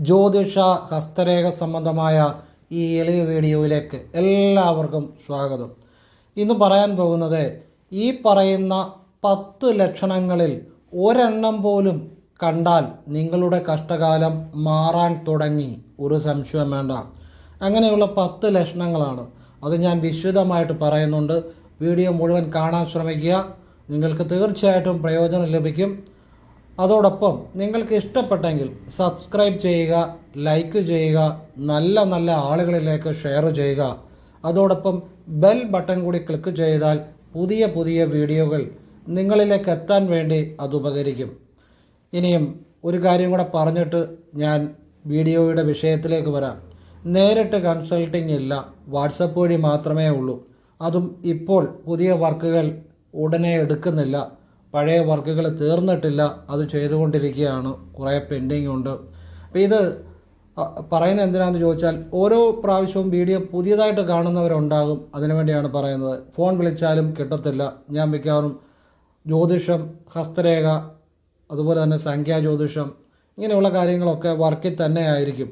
ജ്യോതിഷ ഹസ്തരേഖ സംബന്ധമായ ഈ എളിയ വീഡിയോയിലേക്ക് എല്ലാവർക്കും സ്വാഗതം. ഇന്ന് പറയാൻ പോകുന്നത് ഈ പറയുന്ന പത്ത് ലക്ഷണങ്ങളിൽ ഒരെണ്ണം പോലും കണ്ടാൽ നിങ്ങളുടെ കഷ്ടകാലം മാറാൻ തുടങ്ങി. ഒരു സംശയം വേണ്ട. അങ്ങനെയുള്ള പത്ത് ലക്ഷണങ്ങളാണ്. അത് ഞാൻ വിശദമായിട്ട് പറയുന്നുണ്ട്. വീഡിയോ മുഴുവൻ കാണാൻ ശ്രമിക്കുക. നിങ്ങൾക്ക് തീർച്ചയായിട്ടും പ്രയോജനം ലഭിക്കും. അതോടൊപ്പം നിങ്ങൾക്ക് ഇഷ്ടപ്പെട്ടെങ്കിൽ സബ്സ്ക്രൈബ് ചെയ്യുക ലൈക്ക് ചെയ്യുക നല്ല നല്ല ആളുകളിലേക്ക് ഷെയർ ചെയ്യുക. അതോടൊപ്പം ബെൽ ബട്ടൺ കൂടി ക്ലിക്ക് ചെയ്താൽ പുതിയ പുതിയ വീഡിയോകൾ നിങ്ങളിലേക്ക് എത്താൻ വേണ്ടി അത് ഉപകരിക്കും. ഇനിയും ഒരു കാര്യം കൂടെ പറഞ്ഞിട്ട് ഞാൻ വീഡിയോയുടെ വിഷയത്തിലേക്ക് വരാം. നേരിട്ട് കൺസൾട്ടിംഗ് ഇല്ല. വാട്സപ്പ് വഴി മാത്രമേ ഉള്ളൂ. അതും ഇപ്പോൾ പുതിയ വർക്കുകൾ ഉടനെ എടുക്കുന്നില്ല. പഴയ വർക്കുകൾ തീർന്നിട്ടില്ല അത് ചെയ്തുകൊണ്ടിരിക്കുകയാണ്. കുറേ പെൻഡിങ് ഉണ്ട്. അപ്പോൾ ഇത് പറയുന്നത് എന്തിനാണെന്ന് ചോദിച്ചാൽ ഓരോ പ്രാവശ്യവും വീഡിയോ പുതിയതായിട്ട് കാണുന്നവരുണ്ടാകും അതിനുവേണ്ടിയാണ് പറയുന്നത്. ഫോൺ വിളിച്ചാലും കിട്ടത്തില്ല. ഞാൻ മിക്കവാറും ജ്യോതിഷം ഹസ്തരേഖ അതുപോലെ തന്നെ സംഖ്യാ ജ്യോതിഷം ഇങ്ങനെയുള്ള കാര്യങ്ങളൊക്കെ വർക്കിൽ തന്നെ ആയിരിക്കും.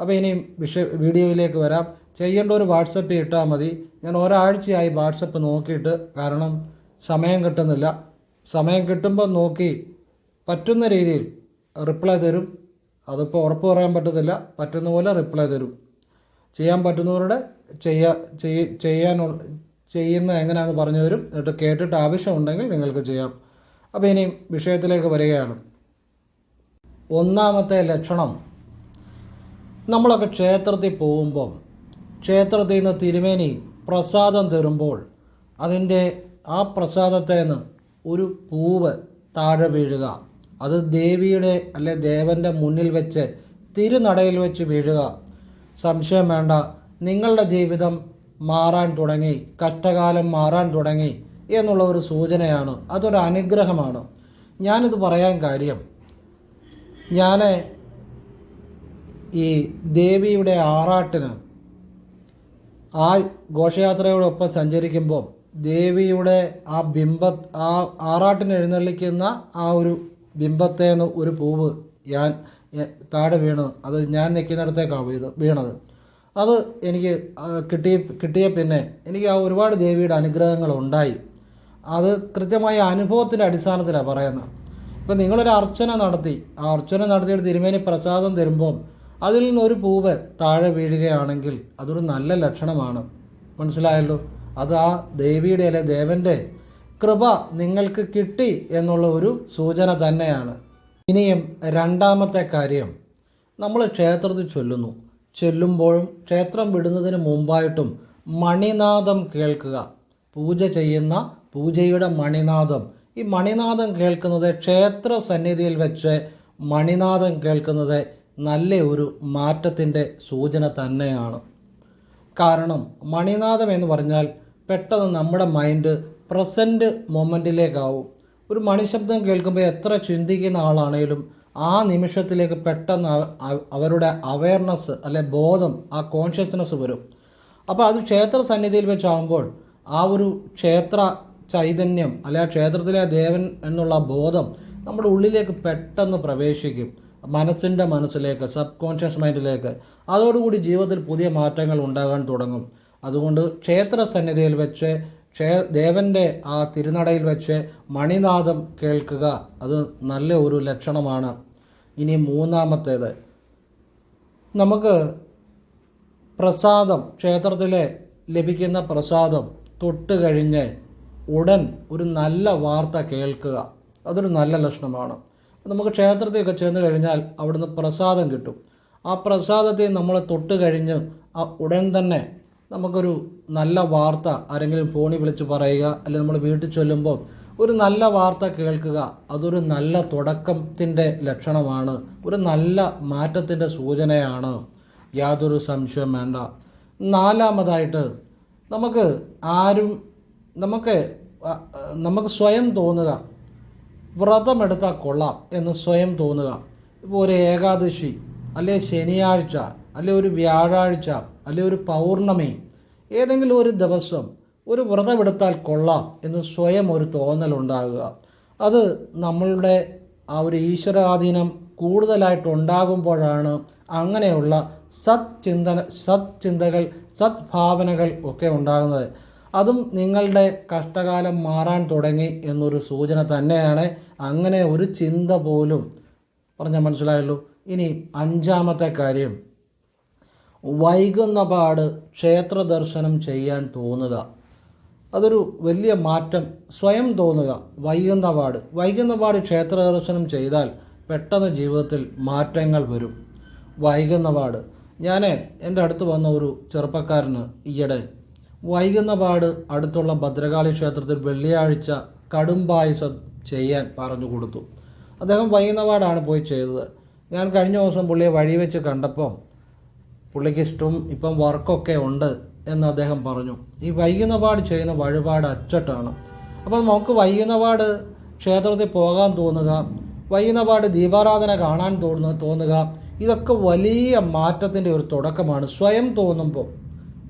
അപ്പോൾ ഇനിയും വിഷയ വീഡിയോയിലേക്ക് വരാം. ചെയ്യേണ്ട ഒരു വാട്സപ്പ് ഇട്ടാൽ മതി. ഞാൻ ഒരാഴ്ചയായി വാട്സപ്പ് നോക്കിയിട്ട് കാരണം സമയം കിട്ടുന്നില്ല. സമയം കിട്ടുമ്പോൾ നോക്കി പറ്റുന്ന രീതിയിൽ റിപ്ലൈ തരും. അതിപ്പോൾ ഉറപ്പ് പറയാൻ പറ്റത്തില്ല. പറ്റുന്ന പോലെ റിപ്ലൈ തരും. ചെയ്യാൻ പറ്റുന്നവരുടെ ചെയ്യാ ചെയ്യാൻ ചെയ്യുന്ന എങ്ങനെയാണെന്ന് പറഞ്ഞു തരും എന്നിട്ട് കേട്ടിട്ട് ആവശ്യമുണ്ടെങ്കിൽ നിങ്ങൾക്ക് ചെയ്യാം. അപ്പോൾ ഇനിയും വിഷയത്തിലേക്ക് വരികയാണ്. ഒന്നാമത്തെ ലക്ഷണം. നമ്മളൊക്കെ ക്ഷേത്രത്തിൽ പോകുമ്പം ക്ഷേത്രത്തിൽ നിന്ന് തിരുമേനി പ്രസാദം തരുമ്പോൾ അതിന്റെ ആ പ്രസാദത്തിൽ നിന്ന് ഒരു പൂവ് താഴെ വീഴുക. അത് ദേവിയുടെ അല്ലെ ദേവന്റെ മുന്നിൽ വെച്ച് തിരുനടയിൽ വെച്ച് വീഴുക. സംശയം വേണ്ട. നിങ്ങളുടെ ജീവിതം മാറാൻ തുടങ്ങി. കഷ്ടകാലം മാറാൻ തുടങ്ങി എന്നുള്ള ഒരു സൂചനയാണ്. അതൊരു അനുഗ്രഹമാണ്. ഞാനിത് പറയാൻ കാര്യം. ഞാൻ ഈ ദേവിയുടെ ആറാട്ടിന് ആ ഘോഷയാത്രയോടൊപ്പം സഞ്ചരിക്കുമ്പോൾ ദേവിയുടെ ആ ബിംബ ആ ആറാട്ടിന് എഴുന്നള്ളിക്കുന്ന ആ ഒരു ബിംബത്തെ ഒരു പൂവ് ഞാൻ താഴെ വീണു. അത് ഞാൻ നിൽക്കുന്നിടത്തേക്കാണ് വീണ് വീണത്. അത് എനിക്ക് കിട്ടി കിട്ടിയ കിട്ടിയ പിന്നെ എനിക്ക് ആ ഒരുപാട് ദേവിയുടെ അനുഗ്രഹങ്ങൾ ഉണ്ടായി. അത് കൃത്യമായ അനുഭവത്തിന്റെ അടിസ്ഥാനത്തിലാണ് പറയുന്നത്. ഇപ്പം നിങ്ങളൊരു അർച്ചന നടത്തി ആ അർച്ചന നടത്തിയിട്ട് തിരുമേനി പ്രസാദം തരുമ്പം അതിൽ നിന്നൊരു പൂവ് താഴെ വീഴുകയാണെങ്കിൽ അതൊരു നല്ല ലക്ഷണമാണ്. മനസ്സിലായല്ലോ? അത് ആ ദേവിയുടെ അല്ലെ ദേവന്റെ കൃപ നിങ്ങൾക്ക് കിട്ടി എന്നുള്ള ഒരു സൂചന തന്നെയാണ്. ഇനിയും രണ്ടാമത്തെ കാര്യം നമ്മൾ ക്ഷേത്രത്തിൽ ചൊല്ലുന്നു. ചൊല്ലുമ്പോഴും ക്ഷേത്രം വിടുന്നതിന് മുമ്പായിട്ടും മണിനാദം കേൾക്കുക. പൂജ ചെയ്യുന്ന പൂജയുടെ മണിനാദം. ഈ മണിനാദം കേൾക്കുന്നത് ക്ഷേത്ര സന്നിധിയിൽ വെച്ച് മണിനാദം കേൾക്കുന്നത് നല്ല ഒരു മാറ്റത്തിന്റെ സൂചന തന്നെയാണ്. കാരണം മണിനാഥം എന്ന് പറഞ്ഞാൽ പെട്ടെന്ന് നമ്മുടെ മൈൻഡ് പ്രസന്റ് മൊമെന്റിലേക്കാവും ഒരു മണിശബ്ദം കേൾക്കുമ്പോൾ എത്ര ചിന്തിക്കുന്ന ആളാണേലും ആ നിമിഷത്തിലേക്ക് പെട്ടെന്ന് അവ- അവ- അവരുടെ അവയർനെസ് അല്ലെ ബോധം ആ കോൺഷ്യസ്നെസ് വരും. അപ്പോൾ അത് ക്ഷേത്ര സന്നിധിയിൽ വെച്ചാകുമ്പോൾ ആ ഒരു ക്ഷേത്ര ചൈതന്യം അല്ലെ ക്ഷേത്രത്തിലെ ദേവൻ എന്നുള്ള ബോധം നമ്മുടെ ഉള്ളിലേക്ക് പെട്ടെന്ന് പ്രവേശിക്കും. മനസ്സിന്റെ മനസ്സിലേക്ക് സബ് കോൺഷ്യസ് മൈൻഡിലേക്ക് അതോടുകൂടി ജീവിതത്തിൽ പുതിയ മാറ്റങ്ങൾ ഉണ്ടാകാൻ തുടങ്ങും. അതുകൊണ്ട് ക്ഷേത്ര സന്നിധിയിൽ വെച്ച് ക്ഷേ ദേവന്റെ ആ തിരുനടയിൽ വെച്ച് മണിനാദം കേൾക്കുക. അത് നല്ല ഒരു ലക്ഷണമാണ്. ഇനി മൂന്നാമത്തേത്. നമുക്ക് പ്രസാദം ക്ഷേത്രത്തിലെ ലഭിക്കുന്ന പ്രസാദം തൊട്ട് കഴിഞ്ഞ് ഉടൻ ഒരു നല്ല വാർത്ത കേൾക്കുക. അതൊരു നല്ല ലക്ഷണമാണ്. നമുക്ക് ക്ഷേത്രത്തിലൊക്കെ ചെന്ന് കഴിഞ്ഞാൽ അവിടുന്ന് പ്രസാദം കിട്ടും. ആ പ്രസാദത്തെ നമ്മൾ തൊട്ട് കഴിഞ്ഞ് ആ ഉടൻ തന്നെ നമുക്കൊരു നല്ല വാർത്ത ആരെങ്കിലും ഫോണിൽ വിളിച്ച് പറയുക അല്ലെങ്കിൽ നമ്മൾ വീട്ടിൽ ചൊല്ലുമ്പോൾ ഒരു നല്ല വാർത്ത കേൾക്കുക അതൊരു നല്ല തുടക്കത്തിന്റെ ലക്ഷണമാണ് ഒരു നല്ല മാറ്റത്തിന്റെ സൂചനയാണ്. യാതൊരു സംശയം വേണ്ട. നാലാമതായിട്ട് നമുക്ക് ആരും നമുക്ക് നമുക്ക് സ്വയം തോന്നുക വ്രതമെടുത്താൽ കൊള്ളാം എന്ന് സ്വയം തോന്നുക. ഇപ്പോൾ ഒരു ഏകാദശി അല്ലെ ശനിയാഴ്ച അല്ലെ ഒരു വ്യാഴാഴ്ച അല്ലെ ഒരു പൗർണമി ഏതെങ്കിലും ഒരു ദിവസം ഒരു വ്രതമെടുത്താൽ കൊള്ളാം എന്ന് സ്വയം ഒരു തോന്നലുണ്ടാകുക അത് നമ്മളുടെ ആ ഒരു ഈശ്വരാധീനം കൂടുതലായിട്ട് ഉണ്ടാകുമ്പോഴാണ് അങ്ങനെയുള്ള സത്ചിന്തന സത്ചിന്തകൾ സദ്ഭാവനകൾ ഒക്കെ ഉണ്ടാകുന്നത്. അതും നിങ്ങളുടെ കഷ്ടകാലം മാറാൻ തുടങ്ങി എന്നൊരു സൂചന തന്നെയാണ്. അങ്ങനെ ഒരു ചിന്ത പോലും പറഞ്ഞാൽ മനസ്സിലായല്ലോ? ഇനി അഞ്ചാമത്തെ കാര്യം. വൈകുന്ന പാട് ക്ഷേത്ര ദർശനം ചെയ്യാൻ തോന്നുക. അതൊരു വലിയ മാറ്റം സ്വയം തോന്നുക. വൈകുന്ന പാട് വൈകുന്ന പാട് ക്ഷേത്ര ദർശനം ചെയ്താൽ പെട്ടെന്ന് ജീവിതത്തിൽ മാറ്റങ്ങൾ വരും. വൈകുന്ന പാട് ഞാൻ എന്റെ അടുത്ത് വന്ന ഒരു ചെറുപ്പക്കാരന് ഈയിടെ വൈകുന്ന പാട് അടുത്തുള്ള ഭദ്രകാളി ക്ഷേത്രത്തിൽ വെള്ളിയാഴ്ച കടുംപായസം ചെയ്യാൻ പറഞ്ഞു കൊടുത്തു. അദ്ദേഹം വൈകുന്ന പാടാണ് പോയി ചെയ്തത്. ഞാൻ കഴിഞ്ഞ ദിവസം പുള്ളിയെ വഴി വെച്ച് കണ്ടപ്പോൾ പുള്ളിക്ക് ഇഷ്ടവും ഇപ്പം വർക്കൊക്കെ ഉണ്ട് എന്ന് അദ്ദേഹം പറഞ്ഞു. ഈ വൈകുന്നപാട് ചെയ്യുന്ന വഴിപാട് അച്ചട്ടാണ്. അപ്പോൾ നമുക്ക് വൈകുന്നപാട് ക്ഷേത്രത്തിൽ പോകാൻ തോന്നുക വൈകുന്നപാട് ദീപാരാധന കാണാൻ തോന്നുക തോന്നുക ഇതൊക്കെ വലിയ മാറ്റത്തിന്റെ ഒരു തുടക്കമാണ്. സ്വയം തോന്നുമ്പോൾ.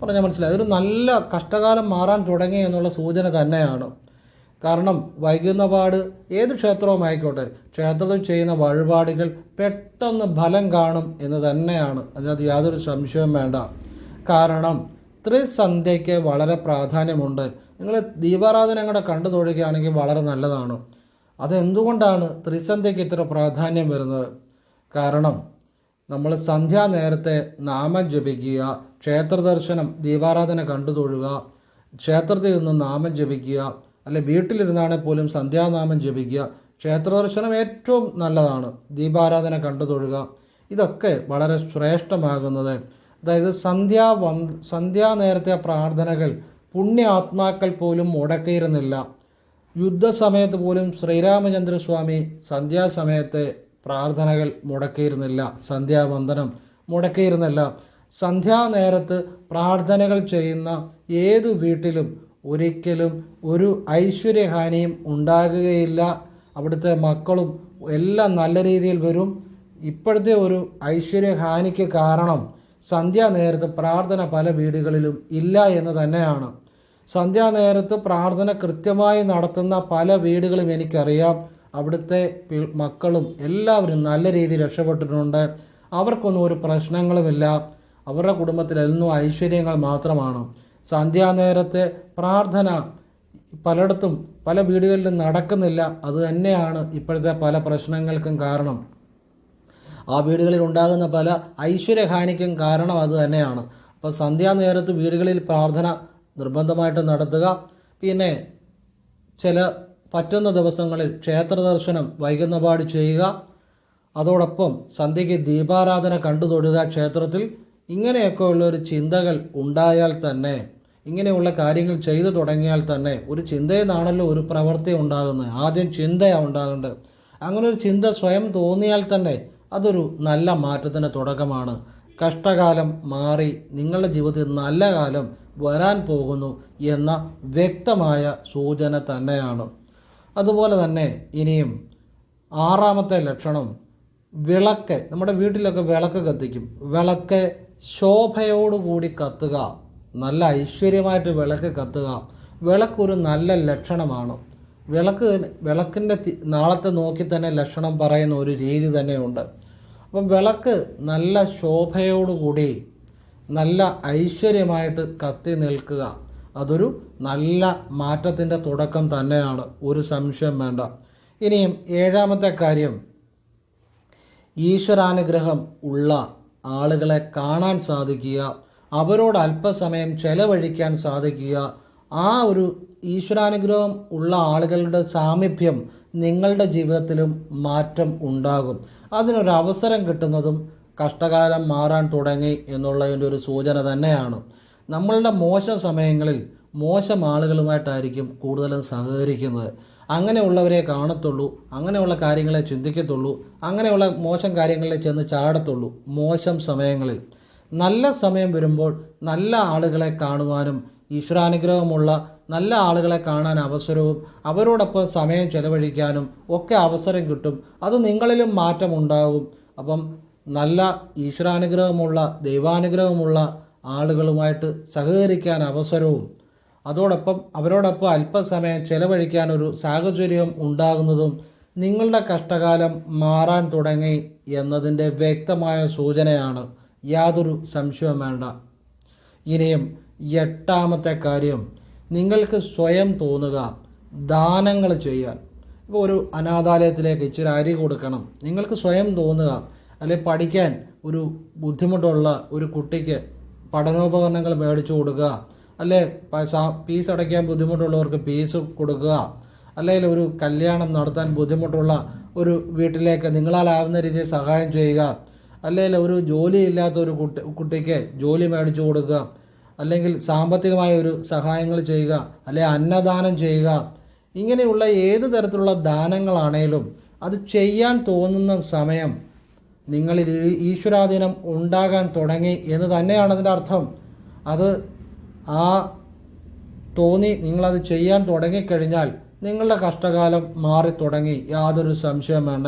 പറഞ്ഞാൽ മനസ്സിലായി ഒരു നല്ല കഷ്ടകാലം മാറാൻ തുടങ്ങി എന്നുള്ള സൂചന തന്നെയാണ്. കാരണം വൈകുന്ന പാട് ഏത് ക്ഷേത്രവും ആയിക്കോട്ടെ ക്ഷേത്രത്തിൽ ചെയ്യുന്ന വഴിപാടുകൾ പെട്ടെന്ന് ഫലം കാണും എന്ന് തന്നെയാണ്. അതിനകത്ത് യാതൊരു സംശയവും വേണ്ട. കാരണം ത്രിസന്ധ്യയ്ക്ക് വളരെ പ്രാധാന്യമുണ്ട്. നിങ്ങൾ ദീപാരാധന കൂടെ കണ്ടു തൊഴുകയാണെങ്കിൽ വളരെ നല്ലതാണ്. അതെന്തുകൊണ്ടാണ് ത്രിസന്ധ്യയ്ക്ക് ഇത്ര പ്രാധാന്യം വരുന്നത്? കാരണം നമ്മൾ സന്ധ്യാ നേരത്തെ നാമം ജപിക്കുക ക്ഷേത്രദർശനം ദീപാരാധന കണ്ടു തൊഴുക ക്ഷേത്രത്തിൽ നിന്ന് നാമം ജപിക്കുക അല്ലെ വീട്ടിലിരുന്നാണെങ്കിൽ പോലും സന്ധ്യാനാമം ജപിക്കുക. ക്ഷേത്രദർശനം ഏറ്റവും നല്ലതാണ്. ദീപാരാധന കണ്ടു തൊഴുക ഇതൊക്കെ വളരെ ശ്രേഷ്ഠമാകുന്നത്. അതായത് സന്ധ്യാ വന് സന്ധ്യാനേരത്തെ പ്രാർത്ഥനകൾ പുണ്യ ആത്മാക്കൾ പോലും മുടക്കിയിരുന്നില്ല. യുദ്ധസമയത്ത് പോലും ശ്രീരാമചന്ദ്രസ്വാമി സന്ധ്യാസമയത്തെ പ്രാർത്ഥനകൾ മുടക്കിയിരുന്നില്ല. സന്ധ്യാവന്ദനം മുടക്കിയിരുന്നില്ല. സന്ധ്യാനേരത്ത് പ്രാർത്ഥനകൾ ചെയ്യുന്ന ഏതു വീട്ടിലും ഒരിക്കലും ഒരു ഐശ്വര്യഹാനിയും ഉണ്ടാകുകയില്ല. അവിടുത്തെ മക്കളും എല്ലാം നല്ല രീതിയിൽ വരും. ഇപ്പോഴത്തെ ഒരു ഐശ്വര്യഹാനിക്ക് കാരണം സന്ധ്യാനേരത്ത് പ്രാർത്ഥന പല വീടുകളിലും ഇല്ല എന്ന് തന്നെയാണ്. സന്ധ്യാനേരത്ത് പ്രാർത്ഥന കൃത്യമായി നടത്തുന്ന പല വീടുകളും എനിക്കറിയാം. അവിടുത്തെ മക്കളും എല്ലാവരും നല്ല രീതിയിൽ രക്ഷപ്പെട്ടിട്ടുണ്ട്. അവർക്കൊന്നും ഒരു പ്രശ്നങ്ങളുമില്ല. അവരുടെ കുടുംബത്തിൽ എന്നും ഐശ്വര്യങ്ങൾ മാത്രമാണ്. സന്ധ്യാനേരത്തെ പ്രാർത്ഥന പലയിടത്തും പല വീടുകളിലും നടക്കുന്നില്ല. അത് തന്നെയാണ് ഇപ്പോഴത്തെ പല പ്രശ്നങ്ങൾക്കും കാരണം. ആ വീടുകളിൽ ഉണ്ടാകുന്ന പല ഐശ്വര്യഹാനിക്കും കാരണം അത് തന്നെയാണ്. അപ്പോൾ സന്ധ്യാനേരത്ത് വീടുകളിൽ പ്രാർത്ഥന നിർബന്ധമായിട്ട് നടത്തുക. പിന്നെ ചില പറ്റുന്ന ദിവസങ്ങളിൽ ക്ഷേത്ര ദർശനം വൈകുന്നപാട് ചെയ്യുക. അതോടൊപ്പം സന്ധ്യയ്ക്ക് ദീപാരാധന കണ്ടു തൊടുക ക്ഷേത്രത്തിൽ. ഇങ്ങനെയൊക്കെ ഉള്ളൊരു ചിന്തകൾ ഉണ്ടായാൽ തന്നെ ഇങ്ങനെയുള്ള കാര്യങ്ങൾ ചെയ്തു തുടങ്ങിയാൽ തന്നെ ഒരു ചിന്തയിൽ നിന്നാണല്ലോ ഒരു പ്രവൃത്തി ഉണ്ടാകുന്നത്. ആദ്യം ചിന്തയാണ് ഉണ്ടാകേണ്ടത്. അങ്ങനെ ഒരു ചിന്ത സ്വയം തോന്നിയാൽ തന്നെ അതൊരു നല്ല മാറ്റത്തിന് തുടക്കമാണ്. കഷ്ടകാലം മാറി നിങ്ങളുടെ ജീവിതത്തിൽ നല്ല കാലം വരാൻ പോകുന്നു എന്ന വ്യക്തമായ സൂചന തന്നെയാണ്. അതുപോലെ തന്നെ ഇനിയും ആറാമത്തെ ലക്ഷണം വിളക്ക്. നമ്മുടെ വീട്ടിലൊക്കെ വിളക്ക് കത്തിക്കും. വിളക്ക് ശോഭയോടുകൂടി കത്തുക നല്ല ഐശ്വര്യമായിട്ട് വിളക്ക് കത്തുക വിളക്കൊരു നല്ല ലക്ഷണമാണ്. വിളക്ക് വിളക്കിന്റെ നാളത്തെ നോക്കി തന്നെ ലക്ഷണം പറയുന്ന ഒരു രീതി തന്നെയുണ്ട്. അപ്പം വിളക്ക് നല്ല ശോഭയോടുകൂടി നല്ല ഐശ്വര്യമായിട്ട് കത്തി നിൽക്കുക അതൊരു നല്ല മാറ്റത്തിന്റെ തുടക്കം തന്നെയാണ്. ഒരു സംശയം വേണ്ട. ഇനിയും ഏഴാമത്തെ കാര്യം ഈശ്വരാനുഗ്രഹം ഉള്ള ആളുകളെ കാണാൻ സാധിക്കുക അവരോട് അല്പസമയം ചെലവഴിക്കാൻ സാധിക്കുക ആ ഒരു ഈശ്വരാനുഗ്രഹം ഉള്ള ആളുകളുടെ സാമീപ്യം നിങ്ങളുടെ ജീവിതത്തിലും മാറ്റം ഉണ്ടാകും. അതിനൊരു അവസരം കിട്ടുന്നതും കഷ്ടകാലം മാറാൻ തുടങ്ങി എന്നുള്ളതിന്റെ ഒരു സൂചന തന്നെയാണ്. നമ്മളുടെ മോശം സമയങ്ങളിൽ മോശം ആളുകളുമായിട്ടായിരിക്കും കൂടുതലും സഹകരിക്കുന്നത്. അങ്ങനെയുള്ളവരെ കാണത്തുള്ളൂ അങ്ങനെയുള്ള കാര്യങ്ങളെ ചിന്തിക്കത്തുള്ളൂ അങ്ങനെയുള്ള മോശം കാര്യങ്ങളിൽ ചെന്ന് ചാടത്തുള്ളൂ മോശം സമയങ്ങളിൽ. നല്ല സമയം വരുമ്പോൾ നല്ല ആളുകളെ കാണുവാനും ഈശ്വരാനുഗ്രഹമുള്ള നല്ല ആളുകളെ കാണാൻ അവസരവും അവരോടൊപ്പം സമയം ചെലവഴിക്കാനും ഒക്കെ അവസരം കിട്ടും. അത് നിങ്ങളിലും മാറ്റമുണ്ടാകും. അപ്പം നല്ല ഈശ്വരാനുഗ്രഹമുള്ള ദൈവാനുഗ്രഹമുള്ള ആളുകളുമായിട്ട് സഹകരിക്കാൻ അവസരവും അതോടൊപ്പം അവരോടൊപ്പം അല്പസമയം ചെലവഴിക്കാൻ ഒരു സാഹചര്യം ഉണ്ടാകുന്നതും നിങ്ങളുടെ കഷ്ടകാലം മാറാൻ തുടങ്ങി എന്നതിന്റെ വ്യക്തമായ സൂചനയാണ് യാതൊരു സംശയവും വേണ്ട. ഇനിയും എട്ടാമത്തെ കാര്യം നിങ്ങൾക്ക് സ്വയം തോന്നുക ദാനങ്ങൾ ചെയ്യാൻ. ഇപ്പോൾ ഒരു അനാഥാലയത്തിലേക്ക് ഇച്ചിരി അരി കൊടുക്കണം. നിങ്ങൾക്ക് സ്വയം തോന്നുക അല്ലെ പഠിക്കാൻ ഒരു ബുദ്ധിമുട്ടുള്ള ഒരു കുട്ടിക്ക് പഠനോപകരണങ്ങൾ മേടിച്ചു കൊടുക്കുക അല്ലെ? ഫീസ് അടയ്ക്കാൻ ബുദ്ധിമുട്ടുള്ളവർക്ക് ഫീസ് കൊടുക്കുക. അല്ലെങ്കിൽ ഒരു കല്യാണം നടത്താൻ ബുദ്ധിമുട്ടുള്ള ഒരു വീട്ടിലേക്ക് നിങ്ങളാലാവുന്ന രീതിയിൽ സഹായം ചെയ്യുക. അല്ലെങ്കിൽ ഒരു ജോലി ഇല്ലാത്ത ഒരു കുട്ടി കുട്ടിക്ക് ജോലി മേടിച്ചു കൊടുക്കുക. അല്ലെങ്കിൽ സാമ്പത്തികമായ ഒരു സഹായങ്ങൾ ചെയ്യുക. അല്ലെങ്കിൽ അന്നദാനം ചെയ്യുക. ഇങ്ങനെയുള്ള ഏത് തരത്തിലുള്ള ദാനങ്ങളാണേലും അത് ചെയ്യാൻ തോന്നുന്ന സമയം നിങ്ങളിൽ ഈശ്വരാധീനം ഉണ്ടാകാൻ തുടങ്ങി എന്ന് തന്നെയാണ് അതിന്റെ അർത്ഥം. അത് ആ തോന്നി നിങ്ങളത് ചെയ്യാൻ തുടങ്ങിക്കഴിഞ്ഞാൽ നിങ്ങളുടെ കഷ്ടകാലം മാറി തുടങ്ങി യാതൊരു സംശയം വേണ്ട.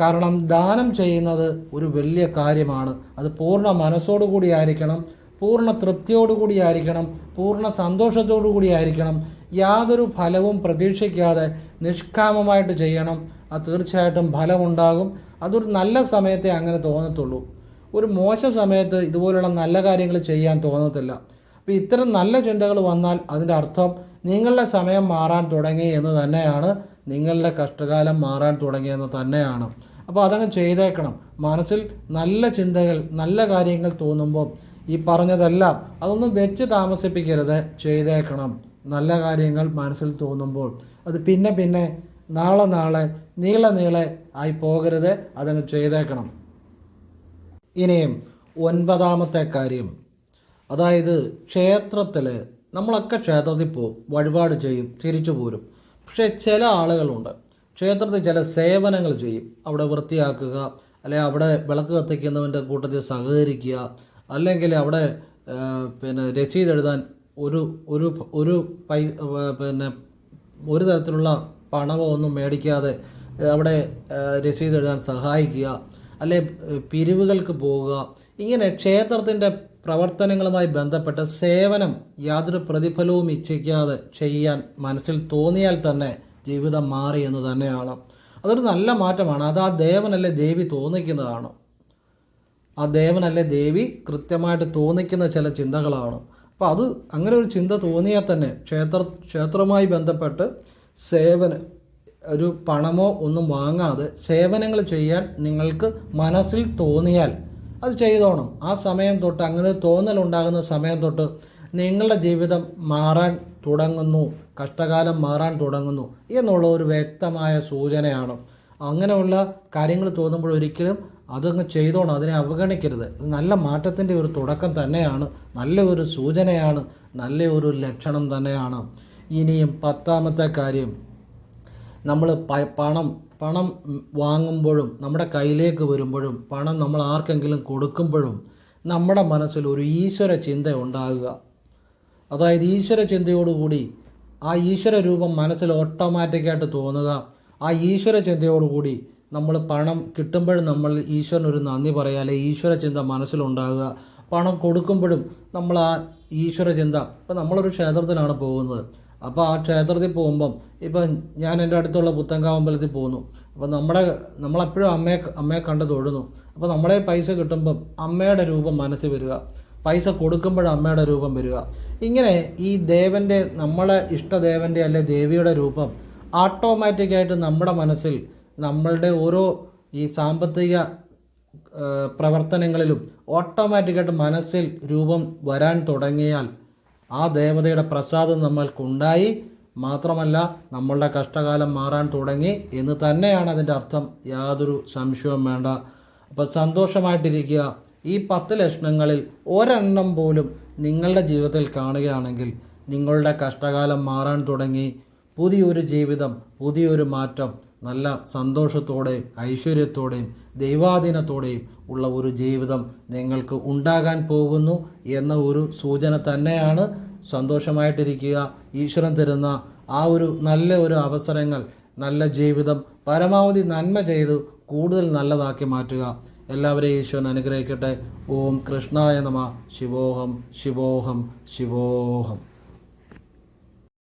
കാരണം ദാനം ചെയ്യുന്നത് ഒരു വലിയ കാര്യമാണ്. അത് പൂർണ മനസ്സോടുകൂടി ആയിരിക്കണം പൂർണ തൃപ്തിയോടുകൂടി ആയിരിക്കണം പൂർണ സന്തോഷത്തോടു കൂടി ആയിരിക്കണം. യാതൊരു ഫലവും പ്രതീക്ഷിക്കാതെ നിഷ്കാമമായിട്ട് ചെയ്യണം. അത് തീർച്ചയായിട്ടും ഫലമുണ്ടാകും. അതൊരു നല്ല സമയത്തെ അങ്ങനെ തോന്നത്തുള്ളൂ. ഒരു മോശ സമയത്ത് ഇതുപോലുള്ള നല്ല കാര്യങ്ങൾ ചെയ്യാൻ തോന്നത്തില്ല. അപ്പോൾ ഇത്തരം നല്ല ചിന്തകൾ വന്നാൽ അതിന്റെ അർത്ഥം നിങ്ങളുടെ സമയം മാറാൻ തുടങ്ങി എന്ന് തന്നെയാണ് നിങ്ങളുടെ കഷ്ടകാലം മാറാൻ തുടങ്ങിയെന്ന് തന്നെയാണ്. അപ്പോൾ അതങ്ങ് ചെയ്തേക്കണം. മനസ്സിൽ നല്ല ചിന്തകൾ നല്ല കാര്യങ്ങൾ തോന്നുമ്പോൾ ഈ പറഞ്ഞതെല്ലാം അതൊന്നും വെച്ച് താമസിപ്പിക്കരുത്. ചെയ്തേക്കണം. നല്ല കാര്യങ്ങൾ മനസ്സിൽ തോന്നുമ്പോൾ അത് പിന്നെ പിന്നെ നാളെ നാളെ നീളെ നീളെ ആയി പോകരുത്. അതങ്ങ് ചെയ്തേക്കണം. ഇനിയും ഒൻപതാമത്തെ കാര്യം. അതായത് ക്ഷേത്രത്തിൽ നമ്മളൊക്കെ ക്ഷേത്രത്തിൽ പോകും വഴിപാട് ചെയ്യും തിരിച്ചു പോരും. പക്ഷേ ചില ആളുകളുണ്ട് ക്ഷേത്രത്തിൽ ചില സേവനങ്ങൾ ചെയ്യും. അവിടെ വൃത്തിയാക്കുക അല്ലെങ്കിൽ അവിടെ വിളക്ക് കത്തിക്കുന്നവന്റെ കൂട്ടത്തിൽ സഹകരിക്കുക അല്ലെങ്കിൽ അവിടെ പിന്നെ രസീത് എഴുതാൻ ഒരു ഒരു ഒരു പൈ പിന്നെ ഒരു തരത്തിലുള്ള പണമോ ഒന്നും മേടിക്കാതെ അവിടെ രസീത് എഴുതാൻ സഹായിക്കുക അല്ലെ പിരിവുകൾക്ക് പോവുക. ഇങ്ങനെ ക്ഷേത്രത്തിന്റെ പ്രവർത്തനങ്ങളുമായി ബന്ധപ്പെട്ട സേവനം യാതൊരു പ്രതിഫലവും ഇച്ഛിക്കാതെ ചെയ്യാൻ മനസ്സിൽ തോന്നിയാൽ തന്നെ ജീവിതം മാറി എന്ന് തന്നെയാണ്. അതൊരു നല്ല മാറ്റമാണ്. അത് ആ ദേവനല്ലേ ദേവി തോന്നിക്കുന്നതാണ്. ആ ദേവനല്ലേ ദേവി കൃത്യമായിട്ട് തോന്നിക്കുന്ന ചില ചിന്തകളാണ്. അപ്പോൾ അത് അങ്ങനെ ഒരു ചിന്ത തോന്നിയാൽ തന്നെ ക്ഷേത്ര ക്ഷേത്രവുമായി ബന്ധപ്പെട്ട് സേവന ഒരു പണമോ ഒന്നും വാങ്ങാതെ സേവനങ്ങൾ ചെയ്യാൻ നിങ്ങൾക്ക് മനസ്സിൽ തോന്നിയാൽ അത് ചെയ്തോണം. ആ സമയം തൊട്ട് അങ്ങനെ തോന്നലുണ്ടാകുന്ന സമയം തൊട്ട് നിങ്ങളുടെ ജീവിതം മാറാൻ തുടങ്ങുന്നു. കഷ്ടകാലം മാറാൻ തുടങ്ങുന്നു എന്നുള്ള ഒരു വ്യക്തമായ സൂചനയാണ്. അങ്ങനെയുള്ള കാര്യങ്ങൾ തോന്നുമ്പോൾ ഒരിക്കലും അതങ്ങ് ചെയ്തോണം. അതിനെ അവഗണിക്കരുത്. നല്ല മാറ്റത്തിന്റെ ഒരു തുടക്കം തന്നെയാണ്. നല്ല ഒരു സൂചനയാണ്. നല്ല ഒരു ലക്ഷണം തന്നെയാണ്. ഇനിയും പത്താമത്തെ കാര്യം. നമ്മൾ പണം പണം വാങ്ങുമ്പോഴും നമ്മുടെ കയ്യിലേക്ക് വരുമ്പോഴും പണം നമ്മൾ ആർക്കെങ്കിലും കൊടുക്കുമ്പോഴും നമ്മുടെ മനസ്സിൽ ഒരു ഈശ്വര ചിന്ത ഉണ്ടാകുക. അതായത് ഈശ്വര ചിന്തയോടുകൂടി ആ ഈശ്വര രൂപം മനസ്സിൽ ഓട്ടോമാറ്റിക്കായിട്ട് തോന്നുക. ആ ഈശ്വര ചിന്തയോടുകൂടി നമ്മൾ പണം കിട്ടുമ്പോഴും നമ്മൾ ഈശ്വരനൊരു നന്ദി പറയുക അല്ലെങ്കിൽ ഈശ്വര ചിന്ത മനസ്സിലുണ്ടാകുക പണം കൊടുക്കുമ്പോഴും നമ്മൾ ആ ഈശ്വര ചിന്ത ഇപ്പം നമ്മളൊരു ക്ഷേത്രത്തിലാണ് പോകുന്നത്. അപ്പോൾ ആ ക്ഷേത്രത്തിൽ പോകുമ്പം ഇപ്പം ഞാൻ എന്റെ അടുത്തുള്ള പുത്തങ്കാവ് അമ്പലത്തിൽ പോകുന്നു. അപ്പോൾ നമ്മുടെ നമ്മളെപ്പോഴും അമ്മയെ അമ്മയെ കണ്ട് തൊഴുന്നു അപ്പോൾ നമ്മളെ പൈസ കിട്ടുമ്പം അമ്മയുടെ രൂപം മനസ്സിൽ വരിക. പൈസ കൊടുക്കുമ്പോൾ അമ്മയുടെ രൂപം വരിക. ഇങ്ങനെ ഈ ദേവന്റെ നമ്മളെ ഇഷ്ടദേവന്റെ അല്ലെ ദേവിയുടെ രൂപം ഓട്ടോമാറ്റിക്കായിട്ട് നമ്മുടെ മനസ്സിൽ നമ്മളുടെ ഓരോ ഈ സാമ്പത്തിക പ്രവർത്തനങ്ങളിലും ഓട്ടോമാറ്റിക്കായിട്ട് മനസ്സിൽ രൂപം വരാൻ തുടങ്ങിയാൽ ആ ദേവതയുടെ പ്രസാദം നമ്മൾക്കുണ്ടായി. മാത്രമല്ല നമ്മളുടെ കഷ്ടകാലം മാറാൻ തുടങ്ങി എന്ന് തന്നെയാണ് അതിന്റെ അർത്ഥം. യാതൊരു സംശയവും വേണ്ട. അപ്പോൾ സന്തോഷമായിട്ടിരിക്കുക. ഈ പത്ത് ലക്ഷണങ്ങളിൽ ഒരെണ്ണം പോലും നിങ്ങളുടെ ജീവിതത്തിൽ കാണുകയാണെങ്കിൽ നിങ്ങളുടെ കഷ്ടകാലം മാറാൻ തുടങ്ങി. പുതിയൊരു ജീവിതം പുതിയൊരു മാറ്റം നല്ല സന്തോഷത്തോടെയും ഐശ്വര്യത്തോടെയും ദൈവാധീനത്തോടെയും ഉള്ള ഒരു ജീവിതം നിങ്ങൾക്ക് ഉണ്ടാകാൻ പോകുന്നു എന്ന ഒരു സൂചന തന്നെയാണ് സന്തോഷമായിട്ടിരിക്കുക ഈശ്വരൻ തരുന്ന ആ ഒരു നല്ല ഒരു അവസരങ്ങൾ നല്ല ജീവിതം പരമാവധി നന്മ ചെയ്ത് കൂടുതൽ നല്ലതാക്കി മാറ്റുക. എല്ലാവരെയും ഈശ്വരൻ അനുഗ്രഹിക്കട്ടെ. ഓം കൃഷ്ണായ നമ. ശിവോഹം ശിവോഹം ശിവോഹം.